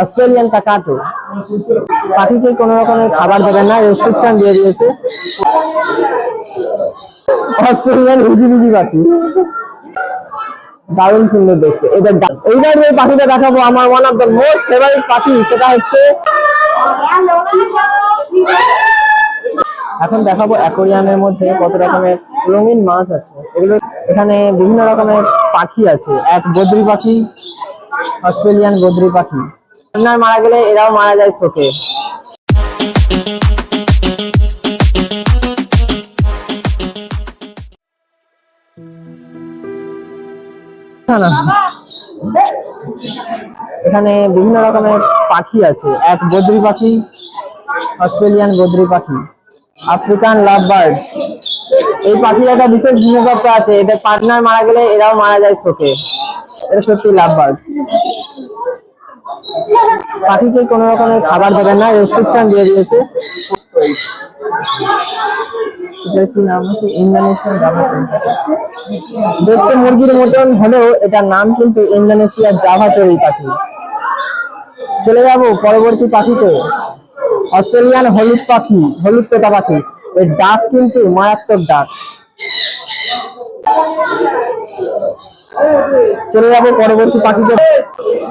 Australian কাকাটো পাখিকে কোনো রকমের খাবার দেবেন না রেস্ট্রিকশন দিয়ে দিয়েছে। অস্ট্রেলিয়ান হুজিবিজি পাখি। দারুণ সুন্দর দেখতে। এবার দা- এইবার যে পাখিটা দেখাবো, আমার one of the most favourite পাখি, সেটা হচ্ছে এখন দেখাবো অ্যাকোরিয়ামের মধ্যে কত রকমের রঙিন মাছ আছে। এগুলো এখানে বিভিন্ন রকমের পাখি আছে। এক বদ্রি পাখি অস্ট্রেলিয়ান বদ্রি পাখি। আপনার মারা গেলে এরাও মারা যায় শোকে। এখানে বিভিন্ন রকমের পাখি আছে। এক বদ্রি পাখি, অস্ট্রেলিয়ান বদ্রি পাখি, আফ্রিকান লাভ বার্ড এই পাখির একটা বিশেষ বিশেষত্ব আছে। এদের পার্টনার মারা গেলে এরাও মারা যায় শোকে এটা সত্যি লাভ বার্ড পাখিকে কোনো রকমের খাবার দেবেন না রেস্ট্রিকশন দিয়ে দিয়েছে। এটার কি নাম হচ্ছে? দেখতে মুরগির মতন হলেও এটার নাম কিন্তু ইন্দোনেশিয়ার পাখি। চলে যাব পরবর্তী অস্ট্রেলিয়ান হলুদ পাখি, হলুদ তোতা পাখি। এর ডাক কিন্তু মারাত্মক ডাক। চলে যাব পরবর্তী পাখিতে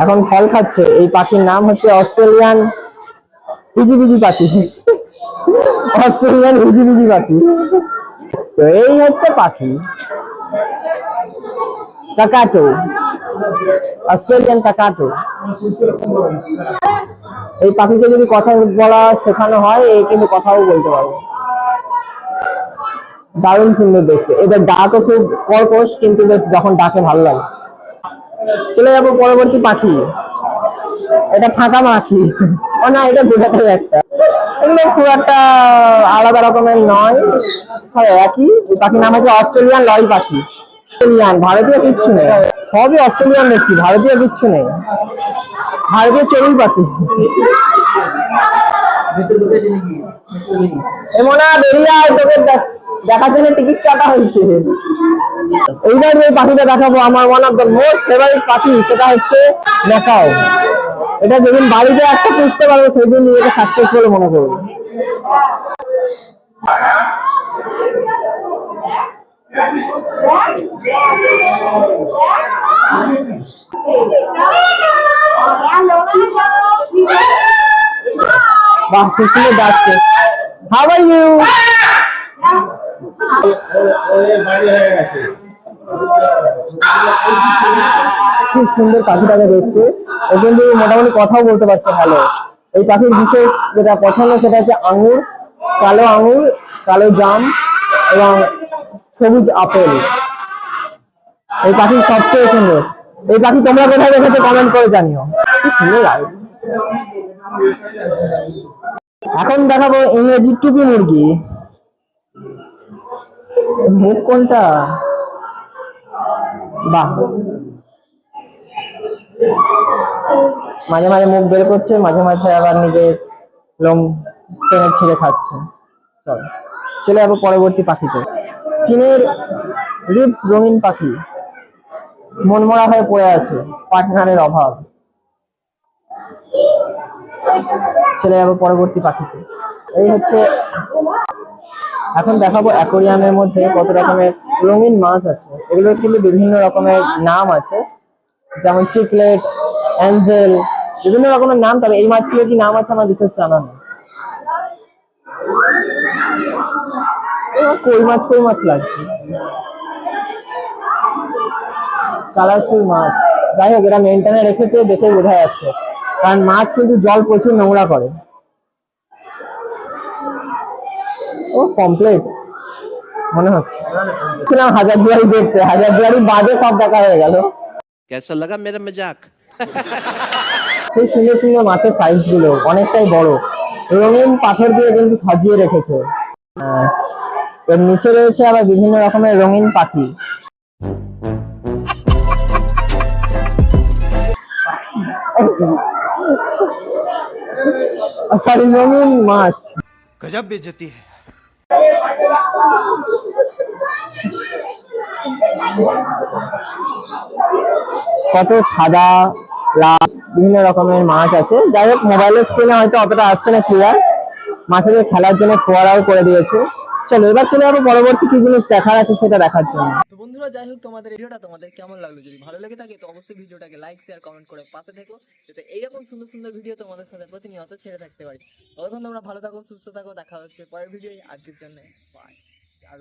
এখন ফল খাচ্ছে। এই পাখির নাম হচ্ছে অস্ট্রেলিয়ান হিজিবিজি পাখি। অস্ট্রেলিয়ান হিজিবিজি পাখি। তো এই হচ্ছে পাখি। কাকাটো। Australian cockatoo. এই পাখিকে যদি কথা বলা শেখানো হয় এই কিন্তু কথাও বলতে পারবে। দারুণ সুন্দর দেখতে। এদের ডাকও খুব কর্কশ, কিন্তু বেশ যখন ডাকে ভালো লাগে। চলে যাব পরবর্তী পাখি। এটা ফাঁকা পাখি। ও না, এটা দুটাই একটা। এগুলো খুব একটা আলাদা রকমের নয়। একই। পাখির নাম হচ্ছে অস্ট্রেলিয়ান লরি পাখি। অস্ট্রেলিয়ান, ভারতীয় কিচ্ছু নেই। সবই অস্ট্রেলিয়ান দেখছি, ভারতীয় কিচ্ছু নেই। ভারতীয় চড়ুই পাখি। এমন বেরিয়ে তোকে দেখ- দেখার জন্য টিকিট কাটা হয়েছে। এইবার যে পাখিটা দেখাবো, আমার one of the most favourite পাখি, সেটা হচ্ছে ম্যাকাও। এটা যেদিন বাড়িতে একটা পুষতে পারব, সেদিন নিজেকে সাকসেস বলে মনে করব। বাহ সুন্দর ডাকছে আর ইউ খুব সুন্দর পাখিটাকে দেখতে। ও কিন্তু মোটামুটি কথাও বলতে পারছে ভালো। এই পাখির বিশেষ যেটা পছন্দ, সেটা হচ্ছে আঙুর, কালো আঙুর, কালো জাম এবং সবুজ আপেল। এই পাখি সবচেয়ে সুন্দর। এই পাখি তোমরা কোথায় দেখেছ কমেন্ট করে জানিও। কি সুন্দর লাগে। এখন দেখাবো ইংরেজি টুপি মুরগি। মুখ কোনটা? বাহ। মাঝে মাঝে মুখ বের করছে, মাঝে মাঝে আবার নিজের লোম টেনে ছিঁড়ে খাচ্ছে। চল, চলে যাব পরবর্তী পাখিতে। চীনের রিপস রঙিন পাখি মনমরা হয়ে পড়ে আছে পার্টনারের অভাব। চলে যাব পরবর্তী পাখিতে। এই হচ্ছে এখন দেখাবো অ্যাকোরিয়ামের মধ্যে কত রকমের রঙিন মাছ আছে। এগুলোর কিন্তু বিভিন্ন রকমের নাম আছে। যেমন চিকলেট, অ্যাঞ্জেল, বিভিন্ন রকমের নাম, তবে এই মাছগুলো কি নাম আছে আমার বিশেষ জানা নেই। কই মাছ কই মাছ লাগছে? কালারফুল মাছ। যাই হোক, এরা মেনটেনে রেখেছে, দেখে বোঝা যাচ্ছে। কারণ মাছ কিন্তু জল প্রচুর নোংরা করে। ও কমপ্লিট মনে হচ্ছে। হাজারদুয়ারি দেখতে হাজারদুয়ারি বাদে সব দেখা হয়ে গেল। লাগা মেরা মজাক খুব সুন্দর সুন্দর মাছের সাইজগুলো অনেকটাই বড়। রঙিন পাথর দিয়ে কিন্তু সাজিয়ে রেখেছে। হ্যাঁ, এর নিচে রয়েছে আবার বিভিন্ন রকমের রঙিন পাখি। আচ্ছা, সরি রঙিন মাছ। গজব বেজতি কত সাদা, লাল, বিভিন্ন রকমের মাছ আছে। যাই হোক মোবাইলের স্ক্রিনে হয়তো অতটা আসছে না ক্লিয়ার মাছেদের খেলার জন্য ফোয়ারাও করে দিয়েছে। চলো, এবার চলে যাব পরবর্তী কি জিনিস দেখার আছে সেটা দেখার জন্য। বন্ধুরা, যাই হোক, তোমাদের ভিডিওটা তোমাদের কেমন লাগল? যদি ভালো লেগে থাকে, তো অবশ্যই ভিডিওটাকে লাইক শেয়ার কমেন্ট করে পাশে থেকো, যাতে এইরকম সুন্দর সুন্দর ভিডিও তোমাদের সাথে প্রতিনিয়ত ছেড়ে থাকতে পারি। ততক্ষণ তোমরা ভালো থাকো, সুস্থ থাকো, দেখা হচ্ছে পরের ভিডিও আজকের জন্য বাই আর